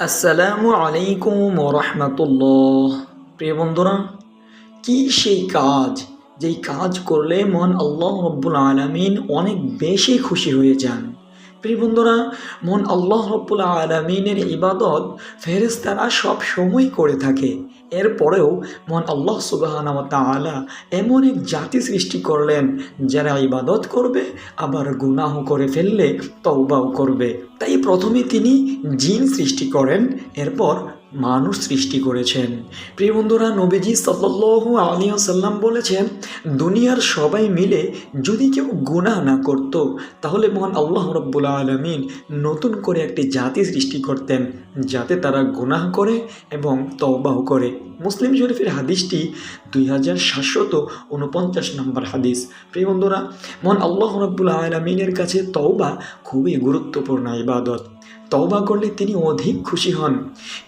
আসসালামু আলাইকুম রহমতুল্লাহ। প্রিয় বন্ধুরা, কি সেই কাজ? যেই কাজ করলে মন আল্লাহ রব্বুল আলমিন অনেক বেশি খুশি হয়ে যান। প্রিয় বন্ধুরা, মন আল্লাহ রব্বুল আলমিনের ইবাদত ফেরেস্তারা সব সময় করে থাকে। এরপরেও মন আল্লাহ সুবাহানা তালা এমন এক জাতি সৃষ্টি করলেন, যারা ইবাদত করবে, আবার গুনাহ করে ফেললে তওবাও করবে। তাই প্রথমে তিনি জিন সৃষ্টি করেন, এরপর মানুষ সৃষ্টি করেছেন। প্রিয় বন্ধুরা, নবীজি সাল্লু আলী সাল্লাম বলেছেন, দুনিয়ার সবাই মিলে যদি কেউ গুনাহ না করত, তাহলে মহান আল্লাহ রব্বুল আলমিন নতুন করে একটি জাতি সৃষ্টি করতেন, যাতে তারা গুনাহ করে এবং তওবাহ করে। মুসলিম শরীফের হাদিসটি দুই হাজার সাতশত উনপঞ্চাশ নম্বর হাদিস। প্রিয় বন্ধুরা, মহান আল্লাহ রব্বুল আলমিনের কাছে তওবা খুবই গুরুত্বপূর্ণ ইবাদত। তওবা করলে তিনি অধিক খুশি হন।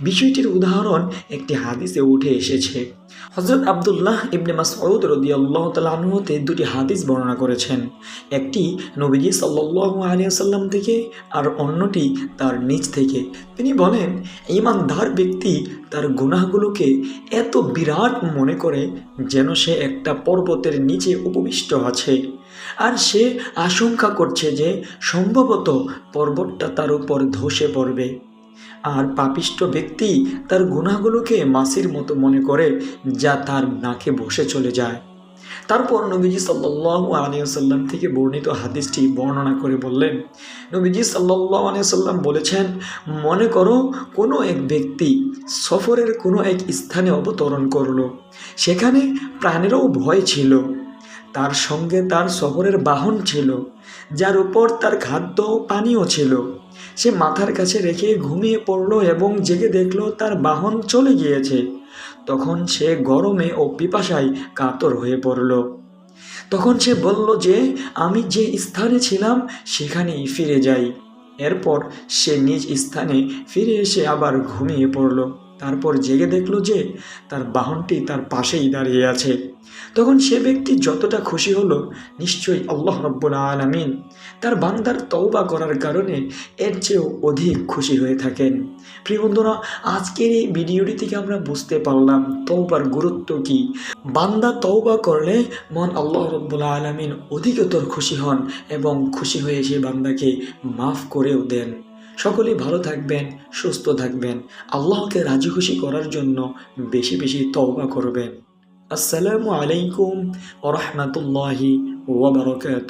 বিষয়টির উদাহরণ একটি হাদিসে উঠে এসেছে। হজরত আবদুল্লাহ ইবনে মাসউদ রদিয়াল্লাহ তালাহতে দুটি হাদিস বর্ণনা করেছেন। একটি নবীজি সাল্লাহ আলিয়াল্লাম থেকে আর অন্যটি তার নিজ থেকে। তিনি বলেন ইমানদার ব্যক্তি তার গুনাহগুলোকে এত বিরাট মনে করে যেন সে একটা পর্বতের নিচে উপবিষ্ট আছে। আর সে আশঙ্কা করছে যে সম্ভবত পর্বতটা তার উপর ধসে পড়বে। আর পাপিষ্ট ব্যক্তি তার গুণাগুলোকে মাসির মতো মনে করে যা তার নাকে বসে চলে যায়। তারপর নবীজি সাল্লাহ আলিয়াল্লাম থেকে বর্ণিত হাদিসটি বর্ণনা করে বললেন, নবীজি সাল্লাহ আলিয়াল্লাম বলেছেন, মনে করো কোনো এক ব্যক্তি সফরের কোনো এক স্থানে অবতরণ করল। সেখানে প্রাণেরও ভয় ছিল। তার সঙ্গে তার শহরের বাহন ছিল, যার উপর তার খাদ্য পানীয় ছিল। সে মাথার কাছে রেখে ঘুমিয়ে পড়ল এবং জেগে দেখল তার বাহন চলে গিয়েছে। তখন সে গরমে ও পিপাসায় কাতর হয়ে পড়ল। তখন সে বলল যে, আমি যে স্থানে ছিলাম, সেখানেই ফিরে যাই। এরপর সে নিজ স্থানে ফিরে এসে আবার ঘুমিয়ে পড়ল। তারপর জেগে দেখল যে তার বাহনটি তার পাশেই দাঁড়িয়ে আছে। তখন সে ব্যক্তি যতটা খুশি হলো, নিশ্চয়ই আল্লাহ রব্বুল আলমিন তার বান্দার তওবা করার কারণে এর চেয়েও অধিক খুশি হয়ে থাকেন। প্রিয় বন্ধুরা, আজকের এই ভিডিওটি থেকে আমরা বুঝতে পারলাম তওবার গুরুত্ব কি। বান্দা তওবা করলে মন আল্লাহ রব্বুল আলমিন অধিকতর খুশি হন এবং খুশি হয়ে সে বান্দাকে মাফ করেও দেন। সকলেই ভালো থাকবেন, সুস্থ থাকবেন। আল্লাহকে রাজি খুশি করার জন্য বেশি বেশি তওবা করবেন। আসসালামু আলাইকুম ওরহমতুল্লাহি ওবরকাত